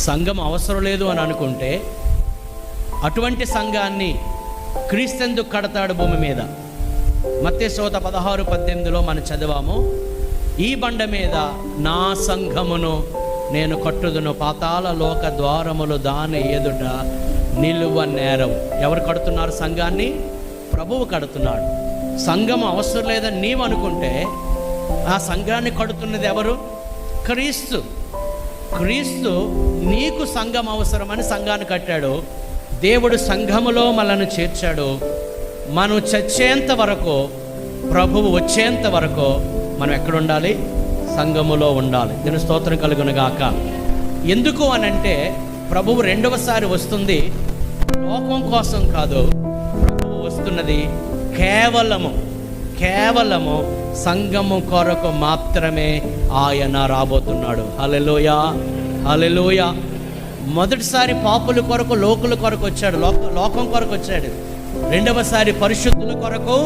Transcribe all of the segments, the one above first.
సంఘం అవసరం లేదు అని అనుకుంటే అటువంటి సంఘాన్ని క్రీస్తెందుకు కడతాడు భూమి మీద. మత్స్యోత పదహారు పద్దెనిమిదిలో మనం చదివాము ఈ బండ మీద నా సంఘమును నేను కట్టుదును పాతాల లోక ద్వారములు దాని ఎదుట నిలువ నేరం. ఎవరు కడుతున్నారు సంఘాన్ని? ప్రభువు కడుతున్నాడు. సంఘం అవసరం లేదని నీవు అనుకుంటే ఆ సంఘాన్ని కడుతున్నది ఎవరు? క్రీస్తు. క్రీస్తు నీకు సంఘం అవసరమని సంఘాన్ని కట్టాడు. దేవుడు సంఘములో మనల్ని చేర్చాడు. మనం చచ్చేంత వరకు ప్రభువు వచ్చేంత వరకు మనం ఎక్కడుండాలి సంఘములో ఉండాలి. దీని స్తోత్రం కలుగును గాక. ఎందుకు అని అంటే ప్రభువు రెండవసారి వస్తుంది. లోకం కోసం కాదు ప్రభువు వస్తున్నది కేవలము కేవలము సంఘము కొరకు మాత్రమే ఆయన రాబోతున్నాడు. హలెలోయ హలెలోయ మొదటిసారి పాపుల కొరకు లోకుల కొరకు వచ్చాడు. లోక లోకం కొరకు వచ్చాడు. రెండవసారి పరిశుద్ధుల కొరకు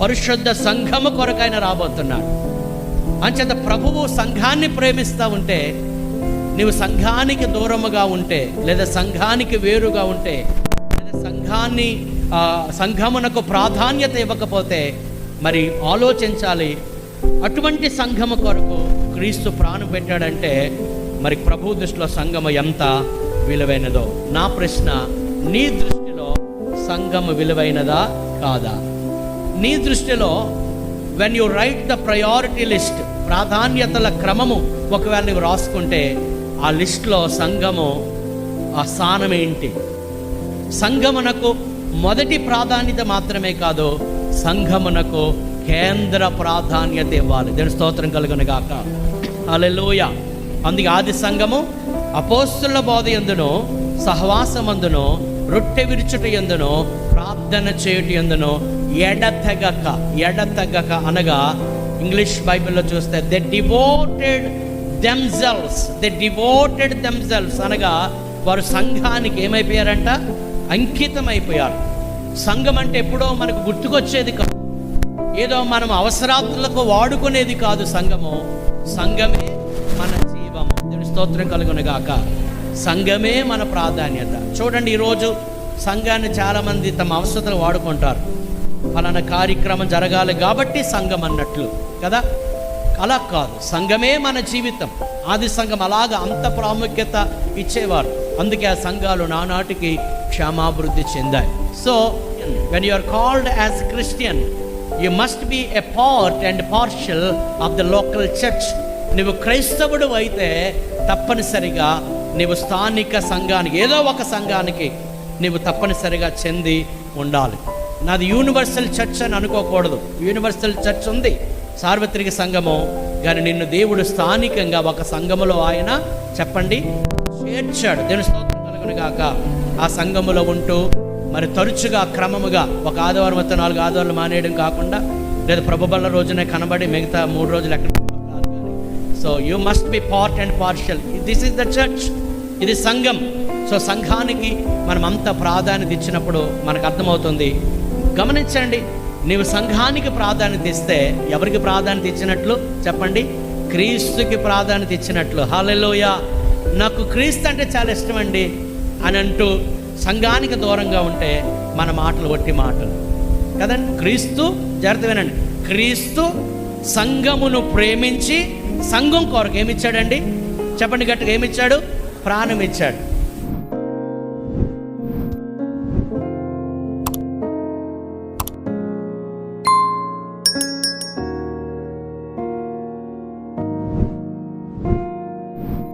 పరిశుద్ధ సంఘము కొరకు ఆయన రాబోతున్నాడు. అంచేత ప్రభువు సంఘాన్ని ప్రేమిస్తూ ఉంటే నీవు సంఘానికి దూరముగా ఉంటే లేదా సంఘానికి వేరుగా ఉంటే లేదా సంఘాన్ని సంఘమునకు ప్రాధాన్యత ఇవ్వకపోతే మరి ఆలోచించాలి. అటువంటి సంఘము కొరకు క్రీస్తు ప్రాణం పెట్టాడంటే మరి ప్రభు దృష్టిలో సంఘము ఎంత విలువైనదో. నా ప్రశ్న నీ దృష్టిలో సంఘము విలువైనదా కాదా? నీ దృష్టిలో when you write the priority list ప్రాధాన్యతల క్రమము ఒకవేళ నువ్వు రాసుకుంటే ఆ లిస్ట్లో సంఘము ఆ స్థానం ఏంటి? సంఘమునకు మొదటి ప్రాధాన్యత మాత్రమే కాదు సంఘమునకు కేంద్ర ప్రాధాన్యత ఇవ్వాలి. దేని స్తోత్రం కలుగును గాక. అలెలోయ అందుకే ఆది సంఘము అపోస్తుల బోధ ఎందును సహవాసమందును రొట్టె విరుచుట ఎందును ప్రార్థన చేయుట ఎందును ఎడతెగక ఎడతెగక అనగా ఇంగ్లీష్ బైబిల్లో చూస్తే they devoted themselves they devoted themselves అనగా వారు సంఘానికి ఏమైపోయారంట? అంకితం అయిపోయారు సంఘం అంటే ఎప్పుడో మనకు గుర్తుకొచ్చేది కాదు. ఏదో మనం అవసరాత్తులకు వాడుకునేది కాదు సంఘము. సంఘమే మన జీవము. దేవుని స్తోత్రం కలుగునగాక. సంఘమే మన ప్రాధాన్యత. చూడండి ఈరోజు సంఘాన్ని చాలామంది తమ అవసరతలు వాడుకుంటారు. ఫలానా కార్యక్రమం జరగాలి కాబట్టి సంఘం అన్నట్లు కదా? అలా కాదు. సంఘమే మన జీవితం. ఆది సంఘం అలాగ అంత ప్రాముఖ్యత ఇచ్చేవారు. అందుకే ఆ సంఘాలు నానాటికి క్షేమాభివృద్ధి చెందాయి. So when you are called as Christian you must be a part and parcel of the local church నువ్వు క్రైస్తవుడు అయితే తప్పనిసరిగా నీవు స్థానిక సంఘానికి ఏదో ఒక సంఘానికి నువ్వు తప్పనిసరిగా చెంది ఉండాలి. నాది యూనివర్సల్ చర్చ్ అని అనుకోకూడదు. యూనివర్సల్ చర్చ్ ఉంది. సార్వత్రిక సంఘము. కానీ నిన్ను దేవుడు స్థానికంగా ఒక సంఘములో ఆయన చెప్పండి. చేర్చాడు. దేవుని స్తోత్రం కలుగును గాక. ఆ సంఘములో ఉంటూ మరి తరచుగా క్రమముగా ఒక ఆదివారం వస్తే నాలుగు ఆదివారాలు మానేయడం కాకుండా లేదా ప్రభుబల రోజునే కనబడి మిగతా మూడు రోజులు ఎక్కడ so you must be part and parcel this is the church ఇది సంఘం. సో సంఘానికి మనం అంత ప్రాధాన్యత ఇచ్చినప్పుడు మనకు అర్థమవుతుంది. గమనించండి నీవు సంఘానికి ప్రాధాన్యత ఇస్తే ఎవరికి ప్రాధాన్యత ఇచ్చినట్లు? చెప్పండి. క్రీస్తుకి ప్రాధాన్యత ఇచ్చినట్లు. హాలెలోయ నాకు క్రీస్తు అంటే చాలా ఇష్టం అండి అని అంటూ సంఘానికి దూరంగా ఉంటే మన మాటలు వట్టి మాటలు. కదండి? క్రీస్తు జాగ్రత్త వినండి. క్రీస్తు సంఘమును ప్రేమించి సంఘం కొరకు ఏమిచ్చాడండి? చెప్పండి గట్టిగా ఏమిచ్చాడు? ప్రాణం ఇచ్చాడు.